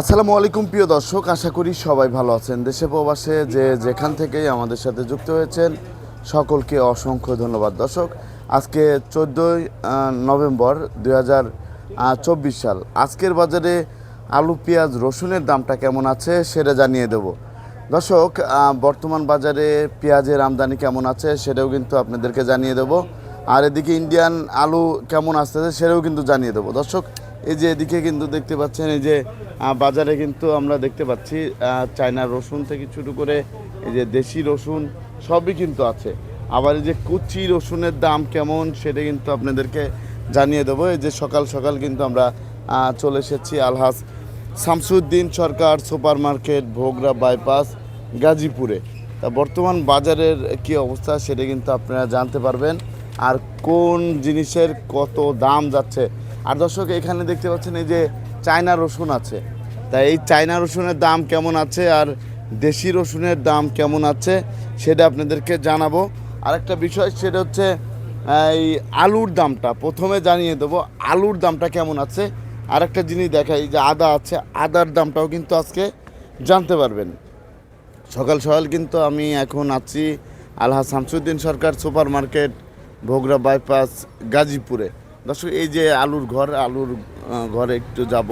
আসসালামু আলাইকুম, প্রিয় দর্শক। আশা করি সবাই ভালো আছেন। দেশে প্রবাসে যে যেখান থেকেই আমাদের সাথে যুক্ত হয়েছেন, সকলকে অসংখ্য ধন্যবাদ। দর্শক, আজকে চোদ্দোই নভেম্বর দুই সাল। আজকের বাজারে আলু, পেঁয়াজ, রসুনের দামটা কেমন আছে সেটা জানিয়ে দেব। দর্শক বর্তমান বাজারে পেঁয়াজের আমদানি কেমন আছে সেটাও কিন্তু আপনাদেরকে জানিয়ে দেব। আর এদিকে ইন্ডিয়ান আলু কেমন আসতেছে সেটাও কিন্তু জানিয়ে দেবো। দর্শক, এই যে এদিকে কিন্তু দেখতে পাচ্ছেন, এই যে বাজারে কিন্তু আমরা দেখতে পাচ্ছি আহ, চায়না রসুন থেকে শুরু করে এই যে দেশি রসুন সবই কিন্তু আছে। আবার এই যে কুচি রসুনের দাম কেমন সেটা কিন্তু আপনাদেরকে জানিয়ে দেবো। এই যে সকাল সকাল কিন্তু আমরা চলে এসেছি Alhaj Shamsuddin Sarkar super market Bhogra bypass গাজীপুরে। তা বর্তমান বাজারের কি অবস্থা সেটা কিন্তু আপনারা জানতে পারবেন। আর কোন জিনিসের কত দাম যাচ্ছে। আর দর্শক এখানে দেখতে পাচ্ছেন এই যে চায়না রসুন আছে। তাই এই চায়না রসুনের দাম কেমন আছে আর দেশি রসুনের দাম কেমন আছে সেটা আপনাদেরকে জানাব। আরেকটা বিষয় সেটা হচ্ছে এই আলুর দামটা। প্রথমে জানিয়ে দেবো, আলুর দামটা কেমন আছে। আরেকটা জিনিস দেখাই যে আদা আছে, আদার দামটাও কিন্তু আজকে জানতে পারবেন। সকাল সকাল কিন্তু আমি এখন আছি Alha Shamsuddin Sarkar super market Bhogra bypass, গাজীপুরে। দর্শক, এই যে আলুর ঘর, আলুর ঘরে একটু যাব।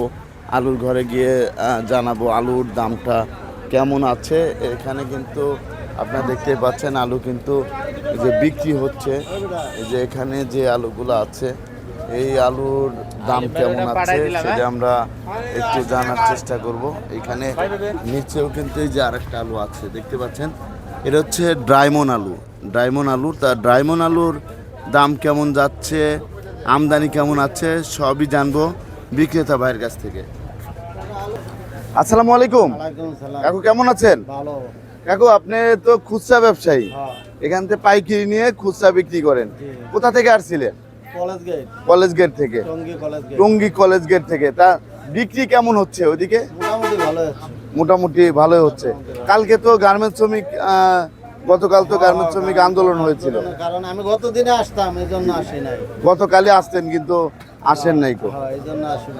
আলুর ঘরে গিয়ে জানাব আলুর দামটা কেমন আছে। এখানে কিন্তু আপনারা দেখতে পাচ্ছেন আলু কিন্তু যে বিক্রি হচ্ছে। যে এখানে যে আলুগুলো আছে এই আলুর দাম কেমন আছে সেটা আমরা একটু জানার চেষ্টা করব। এখানে নিচেও কিন্তু এই যে আরেকটা আলু আছে দেখতে পাচ্ছেন? এটা হচ্ছে ড্রাইমন আলু। ড্রাইমন আলু তা ড্রাইমন আলুর দাম কেমন যাচ্ছে আমদানি কেমন আছে সবই জানব বিক্রেতা ভাইয়ের কাছ থেকে। আসসালামু আলাইকুম। কাকু কেমন আছেন? কাকু আপনি তো খুচরা ব্যবসায়ী। হ্যাঁ। এখান থেকে পাইকারি নিয়ে খুচরা বিক্রি করেন। কোথা থেকে আসছিলেন? College gate. থেকে। Tongi college gate. থেকে। তা বিক্রি কেমন হচ্ছে ওইদিকে? মোটামুটি ভালো ভালোই হচ্ছে। কালকে তো গার্মেন্টস শ্রমিক গতকাল তো গার্মেন্টস শ্রমিক আন্দোলন হয়েছিল। কারণ আমি গত দিনে আসতাম এই জন্য আসি নাই। গতকালই আসতেন কিন্তু আসেন নাই কো?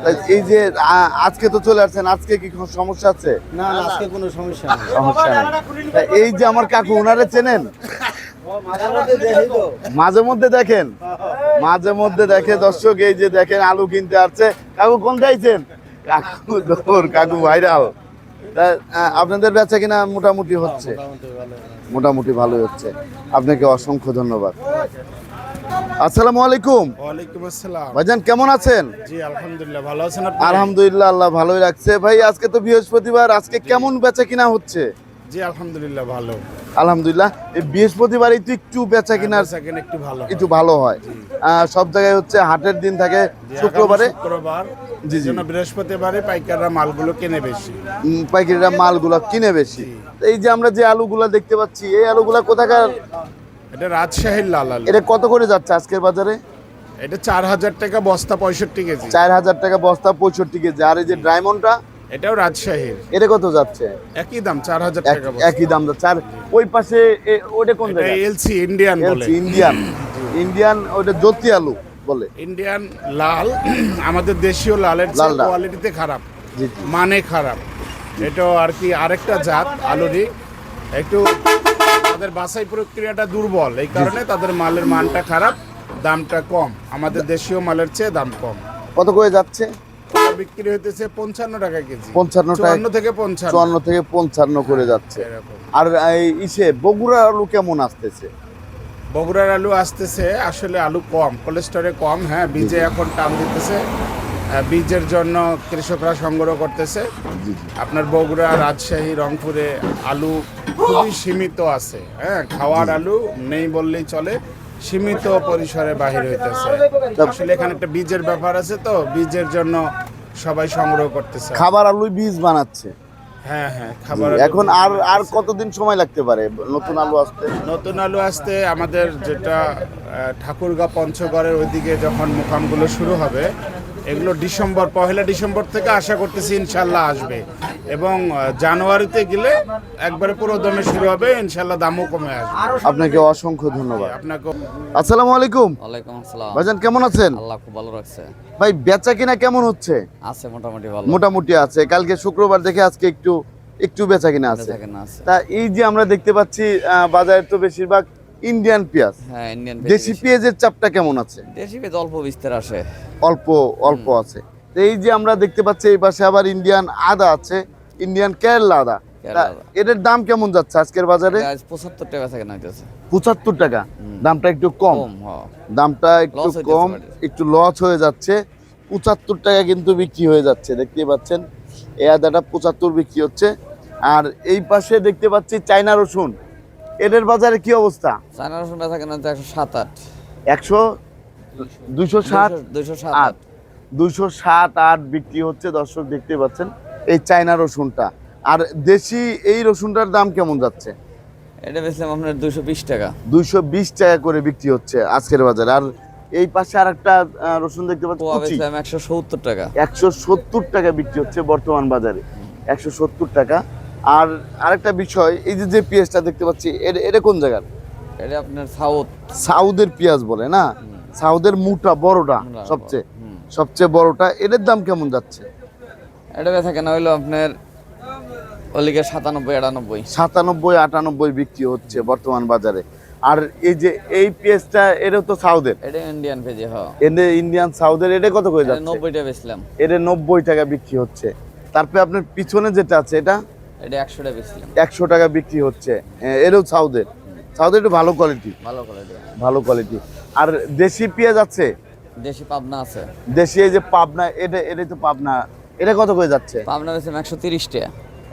হ্যাঁ এই যে আজকে তো চলে আসছেন আজকে কি কোনো সমস্যা আছে? না না আজকে কোনো সমস্যা নেই। সমস্যা নেই। তা এই যে আমার কাকু ওনারে চেনেন? মাঝে মধ্যে দেখি মাঝে মধ্যে দেখেন। মাঝে মধ্যে দেখে দর্শক এই যে দেখেন আলু কিনতে আসছে। কাকু কোন চাইছেন কাকু দৌড় কাকু ভাইরাল। আপনাদের বেচা কিনা মোটামুটি হচ্ছে? মোটামুটি ভালোই হচ্ছে। আপনাকে অসংখ্য ধন্যবাদ। আসসালামু আলাইকুম। ওয়ালাইকুম আসসালাম। ভাইজান কেমন আছেন? জি আলহামদুলিল্লাহ ভালো আছেন আপনি? আলহামদুলিল্লাহ আল্লাহ ভালোই রাখছে। ভাই আজকে তো বৃহস্পতিবার আজকে কেমন বেচা কিনা হচ্ছে? জি আলহামদুলিল্লাহ ভালো। আলহামদুলিল্লাহ এই বৃহস্পতিবারই তো একটু বেচা কিনার একটু ভালো একটু ভালো হয়। সব জায়গায় হচ্ছে হাটের দিন থাকে শুক্রবারে। শুক্রবার। জি, জি। বৃহস্পতিবারে পাইকাররা মালগুলো কেনে বেশি। পাইকারিরা মালগুলো কিনে বেশি। এই যে আমরা যে আলুগুলা দেখতে পাচ্ছি এই আলুগুলা কোথাকার এটা রাজশাহীর লাল আলু এটা কত করে যাচ্ছে আজকের বাজারে? এটা চার হাজার টাকা বস্তা পঁয়ষট্টি কেজি। চার হাজার টাকা বস্তা পঁয়ষট্টি কেজি। আর এই যে ডায়মন্ডটা এটাও রাজশাহীর। এটা কত যাচ্ছে? একই দাম চার হাজার টাকা একই দাম আর ওই পাশে ওটা কোন এলসি ইন্ডিয়ান বলে। ইন্ডিয়ান। ইন্ডিয়ান ওটা জ্যোতি আলু বলে। ইন্ডিয়ান লাল। আমাদের দেশীয় লালের। কোয়ালিটিতে খারাপ। মানে খারাপ। এটা আর কি আরেকটা জাত আলুরই। একটু তাদের বাছাই প্রক্রিয়াটা দুর্বল। এই কারণে তাদের মালের মানটা খারাপ দামটা কম। আমাদের দেশীয় মালের চেয়ে দাম কম। কত করে যাচ্ছে? বিক্রি হইতেছে পঞ্চান্ন টাকা কেজি। পঞ্চান্ন টাকা থেকে পঞ্চান্ন। চুয়ান্ন থেকে পঞ্চান্ন করে যাচ্ছে। আর এই ইসে বগুড়া আলু কেমন আসতেছে? বগুড়ার আলু আসতেছে আসলে আলু কম কোলেস্টরে কম হ্যাঁ বীজে এখন টান দিতেছে। বীজের জন্য কৃষকরা সংগ্রহ করতেছে। আপনার বগুড়া রাজশাহী রংপুরে আলু খুবই সীমিত আছে হ্যাঁ? খাওয়ার আলু নেই বললেই চলে সীমিত পরিসরে বাহির হইতেছে। আসলে এখানে একটা বীজের ব্যাপার আছে তো বীজের জন্য সবাই সংগ্রহ করতেছে। খাবার আলু বীজ বানাচ্ছে। হ্যাঁ হ্যাঁ খাবার এখন আর আর কতদিন সময় লাগতে পারে নতুন আলু আসতে? নতুন আলু আসতে আমাদের যেটা আহ, ঠাকুরগাঁ পঞ্চগড়ের ওইদিকে যখন মুকামগুলো শুরু হবে এগুলো ডিসেম্বর পহেলা ডিসেম্বর থেকে আশা করতেছি ইনশাল্লাহ আসবে। এবং জানুয়ারিতে গেলে একবারে পুরো দমে শুরু হবে ইনশাল্লাহ দামও কমে আসবে। আপনাকে অসংখ্য ধন্যবাদ। আপনাকে আসসালামু আলাইকুম। ওয়ালাইকুম আসসালাম। ভাইজান কেমন আছেন? আল্লাহ খুব ভালো রাখছে। ভাই বেচা কিনা কেমন হচ্ছে? আছে মোটামুটি ভালো। মোটামুটি আছে। কালকে শুক্রবার দেখে আজকে একটু একটু বেচা কিনা আছে। আছে। তা এই যে আমরা দেখতে পাচ্ছি আহ, বাজারে তো বেশিরভাগ ইন্ডিয়ান পেঁয়াজ হ্যাঁ ইন্ডিয়ান দেশি পেঁয়াজের চাপটা কেমন আছে? দেশি পেঁয়াজ অল্প বিস্তার আসে। অল্প অল্প আছে। তো এই যে আমরা দেখতে পাচ্ছি এই পাশে আবার ইন্ডিয়ান আদা আছে। ইন্ডিয়ান কেরলা আদা। এটার দাম কেমন যাচ্ছে আজকের বাজারে? আজ পঁচাত্তর টাকা বেচা কেনা হইতেছে পঁচাত্তর টাকা? দামটা একটু কম। দামটা একটু কম একটু লস হয়ে যাচ্ছে। পঁচাত্তর টাকা কিন্তু বিক্রি হয়ে যাচ্ছে দেখতে পাচ্ছেন। এই আদাটা পঁচাত্তর বিক্রি হচ্ছে। আর এই পাশে দেখতে পাচ্ছি চাইনা রসুন। এদের বাজারে কি অবস্থা? চায়না রসুন বেচা কেনা একশো সাত আট। একশো দুইশো ষাট দুইশো সাত আট। দুইশো সাত আট বিক্রি হচ্ছে দর্শক দেখতে পাচ্ছেন এই চাইনা রসুনটা। আর দেশি এই রসুনটার দাম কেমন যাচ্ছে? এটা বেচলাম আপনার দুইশো বিশ টাকা। দুইশো বিশ টাকা করে বিক্রি হচ্ছে আজকের বাজারে। আর এই পাশে আর একটা রসুন দেখতে পাচ্ছি একশো সত্তর টাকা। একশো সত্তর টাকা বিক্রি হচ্ছে বর্তমান বাজারে। একশো সত্তর টাকা। আর আরেকটা বিষয় এই যে যে পেঁয়াজটা দেখতে পাচ্ছি এটা এটা কোন জায়গার এটা আপনার সাউথ। সাউদের পেঁয়াজ বলে না? সাউদের মুটা বড়টা সবচেয়ে সবচেয়ে বড়টা এটার দাম কেমন যাচ্ছে? এটা বেচা কেনা হইল আপনার ওলিকে সাতানব্বই আটানব্বই। সাতানব্বই আটানব্বই বিক্রি হচ্ছে বর্তমান বাজারে। আর এই যে এই পেঁয়াজটা এটা তো সাউদের? এটা ইন্ডিয়ান পেঁয়াজি হ। এদের ইন্ডিয়ান সাউদের এটা কত করে এটা যাচ্ছে? নব্বইটা বেচলাম। এটা নব্বই টাকা বিক্রি হচ্ছে। তারপরে আপনার পিছনে যেটা আছে এটা? এটা একশোটা বেচলাম একশো টাকা বিক্রি হচ্ছে। এরও সাউদের। সাউদের একটু ভালো কোয়ালিটি ভালো কোয়ালিটি ভালো কোয়ালিটি আর দেশি পেঁয়াজ আছে? দেশি পাবনা আছে। দেশি এই যে পাবনা এটা এটা তো পাবনা। এটা কত করে যাচ্ছে? পাবনা একশো তিরিশ টাকা।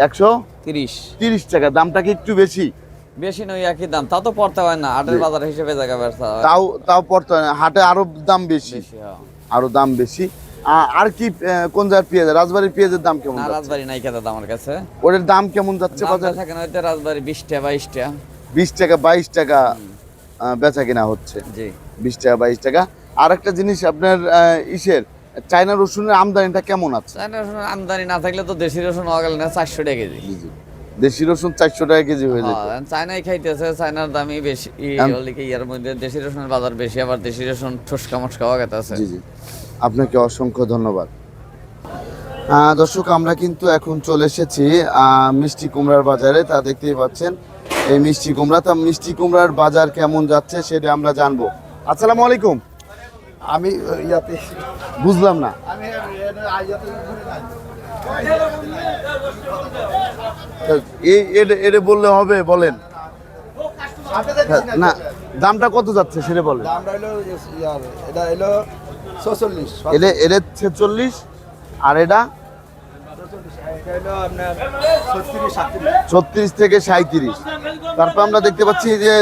একশো তিরিশ। তিরিশ টাকা। দামটা কি একটু বেশি? বেশি নয় একই দাম। তা তো পড়তে হয় না। হাটের বাজার হিসেবে জায়গা ব্যবসা তাও তাও পড়তে হয় না। হাটে আরও দাম বেশি। বেশি হ্যাঁ। আরও দাম বেশি। আর কি কোন জায়গার পেঁয়াজ? রাজবাড়ির পেঁয়াজের দাম কেমন রাজবাড়ি নাই কেতা আমার কাছে। ওটার দাম কেমন যাচ্ছে বাজারে? থাকে না হয়তো রাজবাড়ি বিশ টাকা বাইশ টাকা। বিশ টাকা বাইশ টাকা বেচা কেনা হচ্ছে। জি। বিশ টাকা বাইশ টাকা। আর একটা জিনিস আপনার ইসের চায়না রসুনের আমদানিটা কেমন আছে? চায়না রসুন আমদানি না থাকলে তো দেশি রসুন হওয়া গেল না চারশো টাকা কেজি। দেশি রসুন চারশো টাকা কেজি হয়ে যায় হ্যাঁ, চায়নাই খাইতেছে চায়নার দামই বেশি। ইয়ার মধ্যে দেশি রসুনের বাজার বেশি আবার দেশি রসুন ঠুসকা মস্কা হওয়া গেছে জি জি। আপনাকে অসংখ্য ধন্যবাদ। দর্শক আমরা কিন্তু এখন চলে এসেছি মিষ্টি কুমড়ার বাজারে। তা দেখতেই পাচ্ছেন এই মিষ্টি কুমড়া। তা মিষ্টি কুমড়ার বাজার কেমন যাচ্ছে সেটা আমরা জানব। আসসালামু আলাইকুম। আমি ইয়াতে বুঝলাম না। এই এটা বললে হবে বলেন। না? দামটা কত যাচ্ছে সেটা বলেন। দামটা হলো এটা হলো ছচল্লিশ এটা এটা ছেচল্লিশ আর এটা? এটা হলো আপনার ছত্রিশ থেকে সাঁত্রিশ তারপর আমরা দেখতে পাচ্ছি যে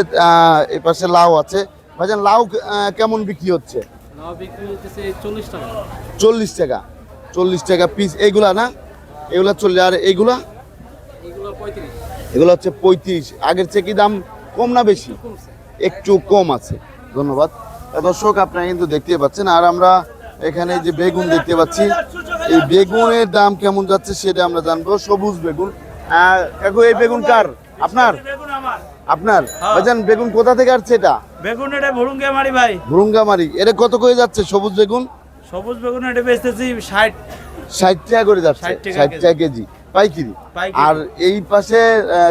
এ পাশে লাউ আছে। ভাইজান লাউ কেমন বিক্রি হচ্ছে? লাউ বিক্রি হচ্ছে চল্লিশ টাকা। চল্লিশ টাকা। চল্লিশ টাকা পিস এইগুলা না? এগুলা চল্লিশ আর এইগুলা এগুলো হচ্ছে পঁয়ত্রিশ। আগের চেয়ে কি দাম কম না বেশি? একটু কম আছে। ধন্যবাদ। দর্শক আপনারা কিন্তু দেখতে পাচ্ছেন আর আমরা এখানে যে বেগুন দেখতে পাচ্ছি এই বেগুনের দাম কেমন যাচ্ছে সেটা আমরা জানব। সবুজ বেগুন। কাকু এই বেগুন কার? আপনার? আপনার? ভাইজান বেগুন কোথা থেকে আসছে এটা? বেগুন এটা ভরুঙ্গে মারি ভাই। ভুরুঙ্গামারি। এটা কত করে যাচ্ছে সবুজ বেগুন? সবুজ বেগুন এটা বেচতেছি ষাট। ষাট টাকা করে যাচ্ছে। ষাট। টাকা কেজি। পাইকিরি। আর এই পাশে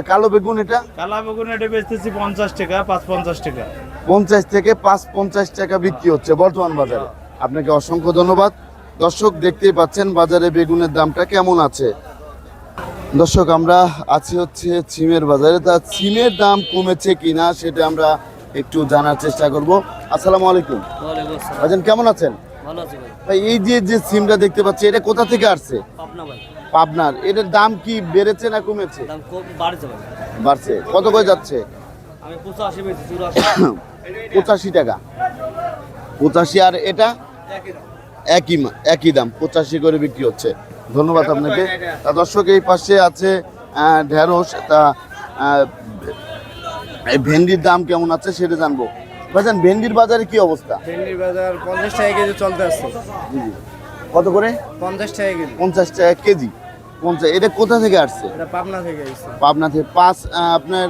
কালো বেগুন এটা? কালো বেগুন এটা বেচতেছি পঞ্চাশ টাকা পাঁচ পঞ্চাশ টাকা। পঞ্চাশ থেকে পাঁচ পঞ্চাশ টাকা বিক্রি হচ্ছে বর্তমান বাজারে। আপনাকে অসংখ্য ধন্যবাদ। দর্শক দেখতেই পাচ্ছেন বাজারে বেগুনের দামটা কেমন আছে। দর্শক আমরা আছি হচ্ছে সিমের বাজারে। তা সিমের দাম কমেছে কিনা সেটা আমরা একটু জানার চেষ্টা করব। আসসালামু আলাইকুম। ভাইজান কেমন আছেন? ভালো আছে ভাই। ভাই এই যে যে সিমটা দেখতে পাচ্ছি এটা কোথা থেকে আসছে? আপনা ভাই। পাবনার এটার দাম কি বেড়েছে না কমেছে? দাম কম বাড়ছে বাড়ছে। কত করে যাচ্ছে? আমি পঁচাশি পঁচাশি টাকা। পঁচাশি আর এটা? একই মা- একই দাম পঁচাশি করে বিক্রি হচ্ছে। ধন্যবাদ আপনাকে। তা দর্শক এই পাশে আছে ঢেঁড়স তা ভেন্ডির দাম কেমন আছে সেটা জানব। ভাইজান ভেন্ডির বাজারে কি অবস্থা? ভেন্ডির বাজার পঞ্চাশ টাকা কেজি চলতে আসছে কত করে? পঞ্চাশ টাকা কেজি। পঞ্চাশ টাকা কেজি। পঞ্চাশ এটা কোথা থেকে আসছে? পাবনা থেকে পাবনা থেকে। পাঁচ আপনার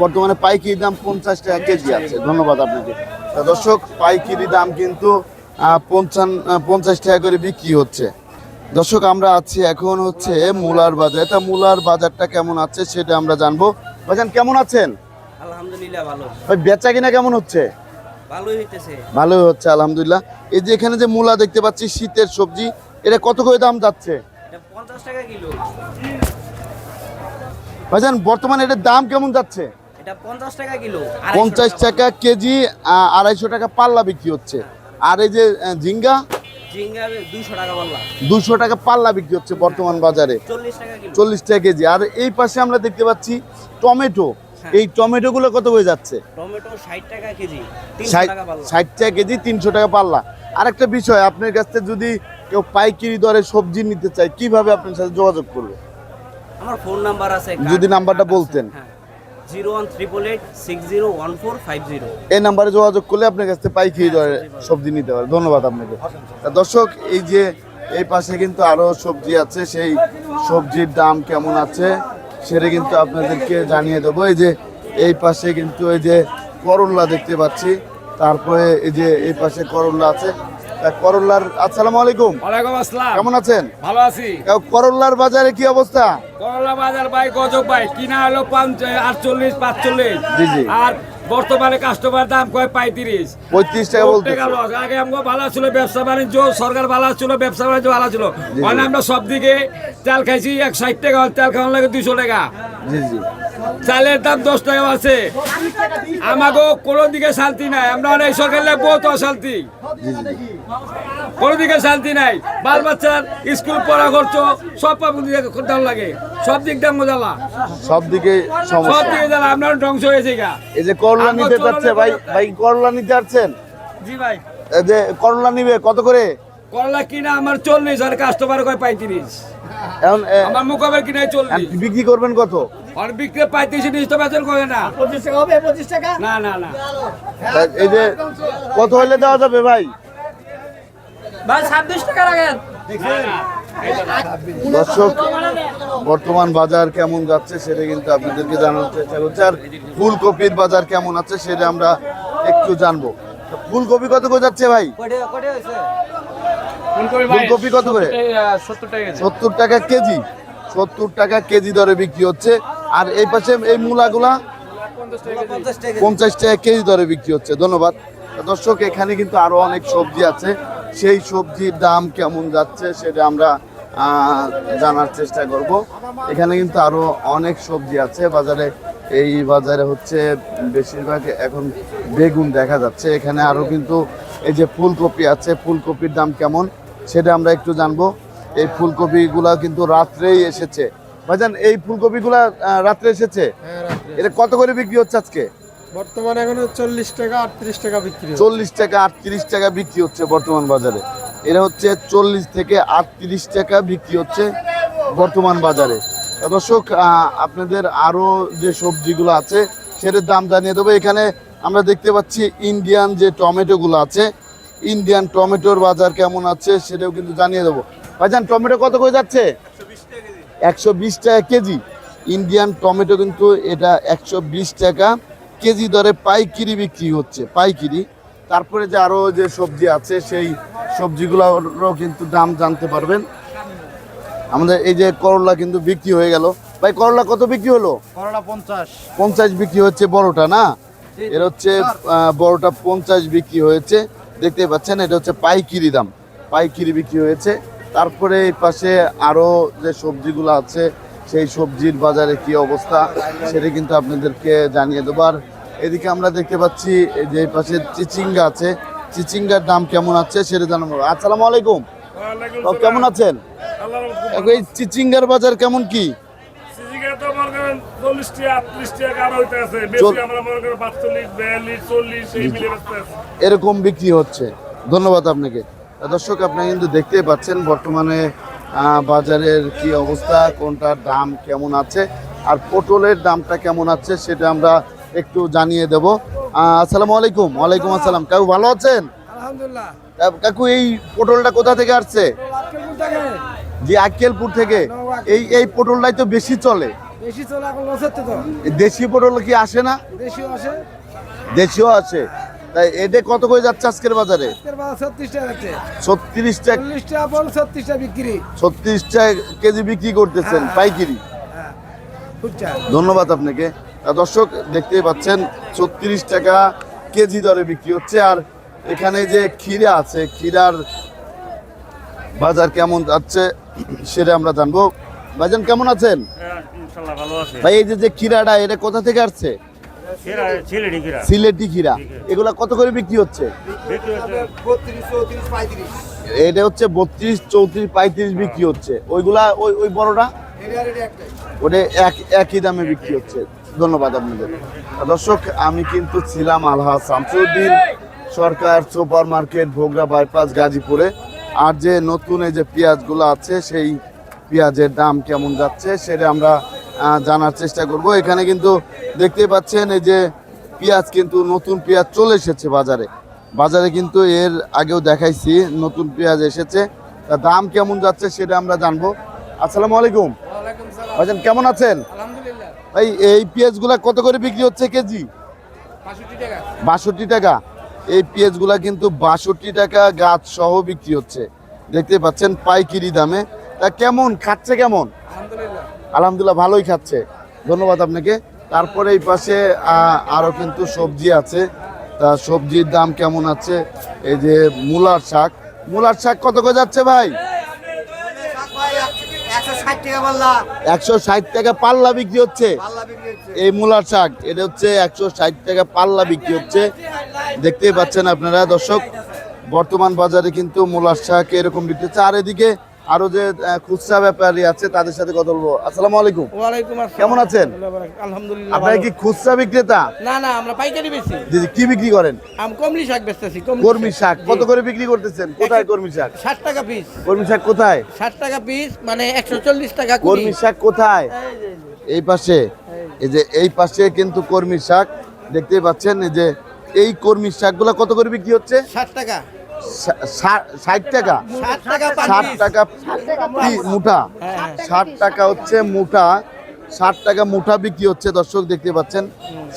বর্তমানে পাইকারি দাম পঞ্চাশ টাকা কেজি আছে। ধন্যবাদ আপনাকে। তা দর্শক পাইকারি দাম কিন্তু আহ, পঞ্চান্ন পঞ্চাশ টাকা করে বিক্রি হচ্ছে। দর্শক আমরা আছি এখন হচ্ছে মূলার বাজার। এটা মূলার বাজারটা কেমন আছে সেটা আমরা জানব। ভাইজান কেমন আছেন? আলহামদুলিল্লাহ ভালো। ভাই বেচা কিনা কেমন হচ্ছে? ভালোই হইতেছে। ভালোই হচ্ছে আলহামদুলিল্লাহ। এই যে এখানে যে মূলা দেখতে পাচ্ছি শীতের সবজি এটা কত করে দাম যাচ্ছে? ভাইজান বর্তমানে এটার দাম কেমন যাচ্ছে? এটা পঞ্চাশ টাকা কিলো পঞ্চাশ টাকা কেজি আড়াইশো টাকা পাল্লা বিক্রি হচ্ছে। আর এই যে ঝিঙ্গা? দুশো টাকা পাল্লা। বিক্রি হচ্ছে বর্তমান বাজারে। চল্লিশ টাকা কেজি। আর এই পাশে আমরা দেখতে পাচ্ছি টমেটো। এই টমেটো গুলো কত হয়ে যাচ্ছে? টমেটো ষাট টাকা কেজি তিনশো টাকা পাল্লা। ষাট টাকা কেজি তিনশো টাকা পাল্লা। আরেকটা বিষয় আপনার কাছ থেকে যদি কেউ পাইকারি দরে সবজি নিতে চায় কীভাবে আপনার সাথে যোগাযোগ করবে? আমার ফোন নাম্বার আছে যদি নাম্বারটা বলতেন। Zero one triple eight six zero one four five zero. এই নাম্বারে যোগাযোগ করলে আপনার কাছ থেকে পাইকারি দরে সবজি নিতে পারে ধন্যবাদ আপনাকে। দর্শক এই যে এই পাশে কিন্তু আরও সবজি আছে সেই সবজির দাম কেমন আছে সেটা কিন্তু আপনাদেরকে জানিয়ে দেবো। এই যে এই পাশে কিন্তু এই যে করল্লা দেখতে পাচ্ছি তারপরে এই যে এই পাশে করল্লা আছে করল্লার আসসালামু আলাইকুম। ওয়ালাইকুম আসসালাম। কেমন আছেন? ভালো আছি। করল্লার বাজারে কি অবস্থা? করলা বাজার ভাই গজব ভাই কিনা হলো আটচল্লিশ পাঁচচল্লিশ। জি, জি। আর বর্তমানে কাস্টমার দাম কয়? পঁয়ত্রিশ। পঁয়ত্রিশ টাকা বলতে loss। আগে আমাকে ভালো ছিল ব্যবসা বাণিজ্য সরকার ভালো ছিল ব্যবসা বাণিজ্য ভালো ছিল। মানে আমরা সব দিকে তেল খাইছি এক ষাট টাকা তেল খাওয়ার লাগে দুশো টাকা। জি জি। চালের দাম দশ টাকা আছে। আমাকে কোনো দিকে শান্তি নাই। আমরা অনেক সরকার বহুত অশান্তি। কোনো দিকে শান্তি নাই। বাল বাচ্চার স্কুল পড়া খরচ সব দাম লাগে। সব দিক দাম জ্বালা সব দিকে সব দিকে জ্বালা আপনার ধ্বংস হয়েছে গা। এই যে করলা নিতে যাচ্ছে ভাই ভাই করলা নিতে যাচ্ছেন জি ভাই। এই যে করলা নিবে কত করে? করলা কিনা আমার চল্লিশ আর কাস্টমার কয় পঁয়ত্রিশ। এখন আমার মোকাবেল কিনাই চল্লিশ। বিক্রি করবেন কত? আর বিক্রি পঁয়ত্রিশ নিচ তো বেতন করে না। পঁচিশ টাকা হবে পঁচিশ টাকা? না না না। এই যে কত হইলে দেওয়া যাবে ভাই? ভাই ছাব্বিশ টাকা রাখেন। দর্শক বর্তমান বাজার কেমন যাচ্ছে সেটা কিন্তু আপনাদেরকে জানানোর চেষ্টা করছি। আর ফুলকপির বাজার কেমন আছে সেটা আমরা একটু জানব। ফুলকপি কত করে যাচ্ছে ভাই? ফুলকপি কত করে? সত্তর টাকা কেজি। সত্তর টাকা কেজি দরে বিক্রি হচ্ছে। আর এই পাশে এই মূলাগুলা পঞ্চাশ টাকা কেজি দরে বিক্রি হচ্ছে। ধন্যবাদ। দর্শক, এখানে কিন্তু আরও অনেক সবজি আছে। সেই সবজির দাম কেমন যাচ্ছে সেটা আমরা জানার চেষ্টা করব। এখানে কিন্তু আরও অনেক সবজি আছে। বাজারে, এই বাজারে হচ্ছে বেশিরভাগ এখন বেগুন দেখা যাচ্ছে। এখানে আরও কিন্তু এই যে ফুলকপি আছে, ফুলকপির দাম কেমন সেটা আমরা একটু জানব। এই ফুলকপিগুলা কিন্তু রাত্রেই এসেছে। ভাইজান এই ফুলকপিগুলা রাত্রে এসেছে? এটা কত করে বিক্রি হচ্ছে আজকে? বর্তমানে এখন চল্লিশ টাকা আটত্রিশ টাকা বিক্রি চল্লিশ টাকা আটত্রিশ টাকা বিক্রি হচ্ছে বর্তমান বাজারে। এটা হচ্ছে চল্লিশ থেকে আটত্রিশ টাকা বিক্রি হচ্ছে বর্তমান বাজারে। দর্শক আপনাদের আরও যে সবজিগুলো আছে সেটার দাম জানিয়ে দেবো। এখানে আমরা দেখতে পাচ্ছি ইন্ডিয়ান যে টমেটোগুলো আছে ইন্ডিয়ান টমেটোর বাজার কেমন আছে সেটাও কিন্তু জানিয়ে দেবো। ভাইজান টমেটো কত করে যাচ্ছে? একশো বিশ টাকা কেজি। ইন্ডিয়ান টমেটো কিন্তু এটা একশো বিশ টাকা কেজি দরে পাইকিরি বিক্রি হচ্ছে পাইকিরি। তারপরে যে আরও যে সবজি আছে সেই সবজিগুলোরও কিন্তু দাম জানতে পারবেন। আমাদের এই যে করলা কিন্তু বিক্রি হয়ে গেল। ভাই করলা কত বিক্রি হলো? করলা পঞ্চাশ। পঞ্চাশ বিক্রি হচ্ছে বড়টা না? এর হচ্ছে বড়টা পঞ্চাশ বিক্রি হয়েছে। দেখতে পাচ্ছেন এটা হচ্ছে পাইকিরি দাম। পাইকিরি বিক্রি হয়েছে। তারপরে এই পাশে আরও যে সবজিগুলো আছে সেই সবজির বাজারে কি অবস্থা সেটা কিন্তু আপনাদেরকে জানিয়ে দেবো। আর এদিকে আমরা দেখতে পাচ্ছি যে এই পাশে চিচিঙ্গা আছে চিচিঙ্গার দাম কেমন আছে সেটা জানাব। আসসালামু আলাইকুম। তো কেমন আছেন? এই চিচিঙ্গার বাজার কেমন কি? এরকম বিক্রি হচ্ছে। ধন্যবাদ আপনাকে। দর্শক আপনারা কিন্তু দেখতেই পাচ্ছেন বর্তমানে বাজারের কি অবস্থা কোনটার দাম কেমন আছে আর পটলের দামটা কেমন আছে সেটা আমরা একটু জানিয়ে দেব। আসসালামু আলাইকুম। ওয়ালাইকুম আসসালাম। কাকু ভালো আছেন? আলহামদুলিল্লাহ। কাকু এই পটলটা কোথা থেকে আসছে? জি আক্কেলপুর থেকে। এই এই পটলটাই তো বেশি চলে। বেশি চলে এখন লসের তো। দেশি পটল কি আসে না? দেশিও আসে। দেশিও আছে তাই এটা কত করে যাচ্ছে আজকের বাজারে? ছত্রিশ টাকা বিক্রি। ছত্রিশ টাকা কেজি বিক্রি করতেছেন পাইকারি। ধন্যবাদ আপনাকে। দর্শক দেখতেই পাচ্ছেন ছত্রিশ টাকা কেজি দরে বিক্রি হচ্ছে। আর এখানে যে ক্ষীরা আছে ক্ষীরার বাজার কেমন যাচ্ছে সেটা আমরা জানব। ভাইজান কেমন আছেন? হ্যাঁ, ইনশাল্লাহ ভালো আছে। ভাই এই যে যে ক্ষীরাটা এটা কোথা থেকে আসছে? সিলেটি ক্ষীরা। এগুলা কত করে বিক্রি হচ্ছে? এটা হচ্ছে বত্রিশ চৌত্রিশ পঁয়ত্রিশ বিক্রি হচ্ছে। ওইগুলা ওই ওই বড়টা? ওটা এক একই দামে বিক্রি হচ্ছে। ধন্যবাদ আপনাদের। দর্শক আমি কিন্তু ছিলাম Alha Shamsuddin Sarkar super market Bhogra bypass গাজীপুরে। আর যে নতুন এই যে পেঁয়াজগুলো আছে সেই পেঁয়াজের দাম কেমন যাচ্ছে সেটা আমরা জানার চেষ্টা করব। এখানে কিন্তু দেখতে পাচ্ছেন এই যে পেঁয়াজ কিন্তু নতুন পেঁয়াজ চলে এসেছে বাজারে। বাজারে কিন্তু এর আগেও দেখাইছি নতুন পেঁয়াজ এসেছে। তা দাম কেমন যাচ্ছে সেটা আমরা জানব। আসসালামু আলাইকুম। ভাইজান কেমন আছেন? ভাই এই পেঁয়াজগুলা কত করে বিক্রি হচ্ছে কেজি? বাষট্টি টাকা। এই পেঁয়াজগুলা কিন্তু বাষট্টি টাকা গাছ সহ বিক্রি হচ্ছে। দেখতে পাচ্ছেন পাইকিরি দামে। তা কেমন? খাচ্ছে কেমন? আলহামদুলিল্লাহ ভালোই খাচ্ছে। ধন্যবাদ আপনাকে। তারপরে এই পাশে আহ, আরও কিন্তু সবজি আছে। তা সবজির দাম কেমন আছে? এই যে মূলার শাক। মূলার শাক কত করে যাচ্ছে ভাই? একশো ষাট টাকা পাল্লা বিক্রি হচ্ছে। এই মূলার শাক এটা হচ্ছে একশো ষাট টাকা পাল্লা বিক্রি হচ্ছে। দেখতেই পাচ্ছেন আপনারা দর্শক বর্তমান বাজারে কিন্তু মূলার শাক এরকম বিক্রি হচ্ছে। আর এদিকে আরও যে খুচরা ব্যাপারী আছে তাদের সাথে কথা বলব। আসসালামু আলাইকুম। ওয়ালাইকুম আসসালাম। কেমন আছেন? আলহামদুলিল্লাহ আপনারা কি খুচরা বিক্রেতা? না না আমরা পাইকারি বেশি দিদি কি বিক্রি করেন? আম কমলি শাক বেচতেছি কর্মী শাক। কত করে বিক্রি করতেছেন? কোথায় কর্মী শাক? ষাট টাকা পিস কর্মী শাক কোথায়? ষাট টাকা পিস মানে একশো চল্লিশ টাকা কুড়ি। কর্মী শাক কোথায়? এই পাশে এই যে এই পাশে কিন্তু কর্মী শাক। দেখতেই পাচ্ছেন এই যে এই কর্মী শাকগুলো কত করে বিক্রি হচ্ছে? ষাট টাকা। ষা- ষা- ষাট টাকা। ষাট টাকা মুঠা। ষাট টাকা হচ্ছে মুঠা। ষাট টাকা মুঠা বিক্রি হচ্ছে দর্শক দেখতে পাচ্ছেন।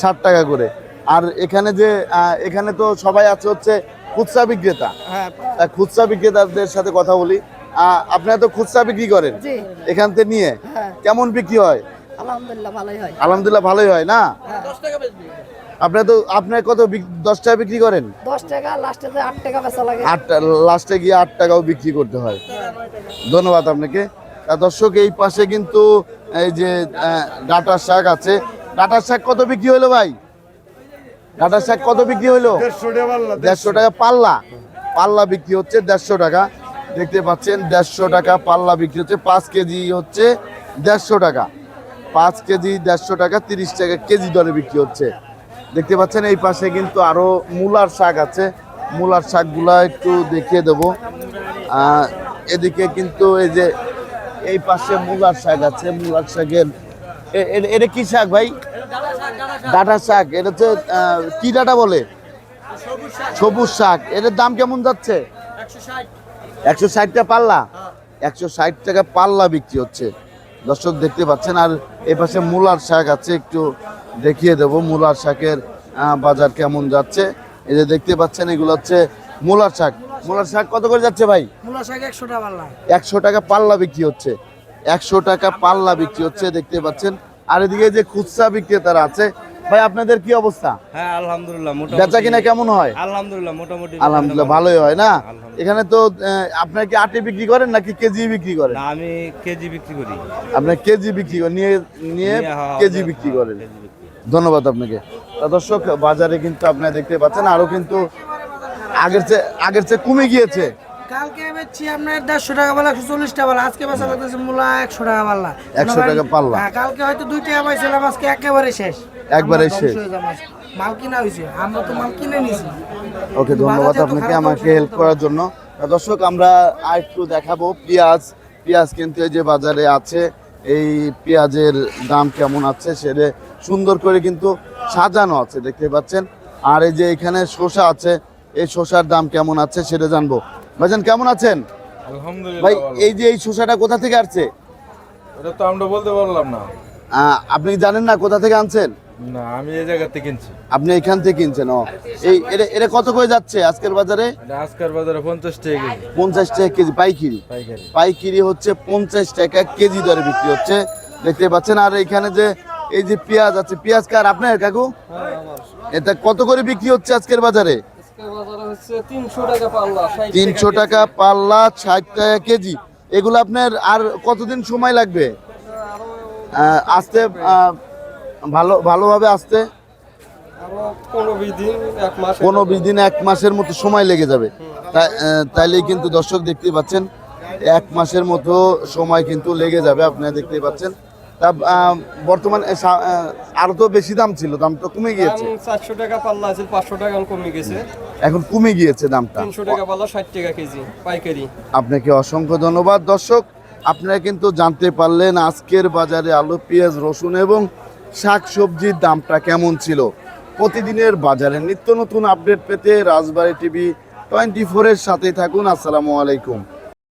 ষাট টাকা করে। আর এখানে যে এখানে তো সবাই আছে হচ্ছে খুচরা বিক্রেতা। হ্যাঁ। খুচরা বিক্রেতাদের সাথে কথা বলি। আহ, আপনারা তো খুচরা বিক্রি করেন? এখান থেকে নিয়ে? কেমন বিক্রি হয়? আলহামদুলিল্লাহ ভালোই হয়। আলহামদুলিল্লাহ ভালোই হয় না? বেচবি আপনার তো আপনার কত বিক- দশ টাকা বিক্রি করেন? দশ টাকা লাস্টে আট টাকা বেচা লাগে। আট লাস্টে গিয়ে আট টাকাও বিক্রি করতে হয়। ধন্যবাদ আপনাকে। তা দর্শক এই পাশে কিন্তু এই যে ডাটা শাক আছে। ডাঁটার শাক কত বিক্রি হলো ভাই? ডাটা শাক কত বিক্রি হলো? দেড়শো টাকা পাল্লা। পাল্লা বিক্রি হচ্ছে দেড়শো টাকা। দেখতে পাচ্ছেন দেড়শো টাকা পাল্লা বিক্রি হচ্ছে। পাঁচ কেজি হচ্ছে দেড়শো টাকা। পাঁচ কেজি দেড়শো টাকা তিরিশ টাকা কেজি দরে বিক্রি হচ্ছে। দেখতে পাচ্ছেন এই পাশে কিন্তু আরও মূলার শাক আছে। মূলার শাকগুলা একটু দেখিয়ে দেবো। এদিকে কিন্তু এই যে এই পাশে মূলার শাক আছে। মূলার শাকের এটা কি শাক ভাই? ডাটা শাক। এটা হচ্ছে কি ডাটা বলে? সবুজ শাক। এটার দাম কেমন যাচ্ছে? একশো ষাট। টাকা পাল্লা? একশো ষাট টাকা পাল্লা বিক্রি হচ্ছে। দর্শক দেখতে পাচ্ছেন আর এ পাশে মূলার শাক আছে একটু দেখিয়ে দেব মূলার শাকের বাজার কেমন যাচ্ছে। এই যে দেখতে পাচ্ছেন এগুলো হচ্ছে মূলার শাক। মূলার শাক কত করে যাচ্ছে ভাই? মূলার শাক একশো টাকা পাল্লা। একশো টাকা পাল্লা বিক্রি হচ্ছে। একশো টাকা পাল্লা বিক্রি হচ্ছে দেখতে পাচ্ছেন। আর এদিকে যে খুচরা বিক্রেতারা আছে ভাই আপনাদের কি অবস্থা? হ্যাঁ আলহামদুলিল্লাহ বেচা কিনা কেমন হয়? আলহামদুলিল্লাহ মোটামুটি আলহামদুলিল্লাহ ভালোই হয় না? এখানে তো আপনারা কি আটে বিক্রি করেন নাকি কেজি বিক্রি করেন? না আমি কেজি বিক্রি করি। আপনার কেজি বিক্রি করেন নিয়ে নিয়ে হ্যাঁ, কেজি বিক্রি করেন। ধন্যবাদ আপনাকে। দর্শক বাজারে কিন্তু আপনারা দেখতে পাচ্ছেন আরও কিন্তু আগের চেয়ে আগের চেয়ে কমে গিয়েছে। কালকে বেচছি আপনার দেড়শো টাকা পাল্লা একশো চল্লিশ টাকা পাল্লা। আজকে বেচা লাগতেছে মূলা একশো টাকা পাল্লা। 100 টাকা পাল্লা। হ্যাঁ কালকে হয়তো দুই টাকা পাইছিলাম আজকে একেবারে শেষ। একবারে শেষ। যাব আজকে। মাল কিনা হয়েছে আমরা তো মাল কিনে নিছি ওকে ধন্যবাদ আপনাকে আমাকে হেল্প করার জন্য। দর্শক আমরা আর একটু দেখাবো পেঁয়াজ। পেঁয়াজ কিন্তু এই যে বাজারে আছে এই পেঁয়াজের দাম কেমন আছে সেটা সুন্দর করে কিন্তু সাজানো আছে দেখতে পাচ্ছেন। আর এই যে এখানে শসা আছে এই শসার দাম কেমন আছে সেটা জানব। ভাইজান কেমন আছেন? ভাই এই যে এই শসাটা কোথা থেকে আসছে এটা তো আমরা বলতে পারলাম না। আপনি জানেন না কোথা থেকে আনছেন? না আমি এই জায়গা থেকে কিনছি। আপনি এখান থেকে কিনছেন ও। এই এটা এটা কত করে যাচ্ছে আজকের বাজারে? আজকের বাজারে পঞ্চাশ টাকা কেজি। পঞ্চাশ টাকা কেজি পাইকিরি। পাইকারি। পাইকিরি হচ্ছে পঞ্চাশ টাকা কেজি দরে বিক্রি হচ্ছে। দেখতে পাচ্ছেন আর এখানে যে এই যে পেঁয়াজ আছে পেঁয়াজ কার? আপনার কাকু? এটা কত করে বিক্রি হচ্ছে আজকের বাজারে? তিনশো টাকা পাল্লা ষাট টাকা কেজি। এগুলো আপনার আর কতদিন সময় লাগবে? আসতে ভালো ভালোভাবে আসতে পনেরো বিশ দিন এক মাসের মতো সময় লেগে যাবে। তাইলেই কিন্তু দর্শক দেখতে পাচ্ছেন এক মাসের মতো সময় কিন্তু লেগে যাবে আপনারা দেখতেই পাচ্ছেন। তা বর্তমান আরও তো বেশি দাম ছিল দাম তো কমে গিয়েছে। চারশো টাকা পাল্লা আছে পাঁচশো টাকা কমে গেছে। এখন কমে গিয়েছে দামটা। তিনশো টাকা পাল্লা ষাট টাকা কেজি পাইকারি। আপনাকে অসংখ্য ধন্যবাদ দর্শক। আপনারা কিন্তু জানতে পারলেন আজকের বাজারে আলু পেঁয়াজ রসুন এবং শাক সবজির দামটা কেমন ছিল? প্রতিদিনের বাজারে নিত্য নতুন আপডেট পেতে রাজবাড়ি টিভি টোয়েন্টি ফোরের সাথে থাকুন। আসসালামু আলাইকুম।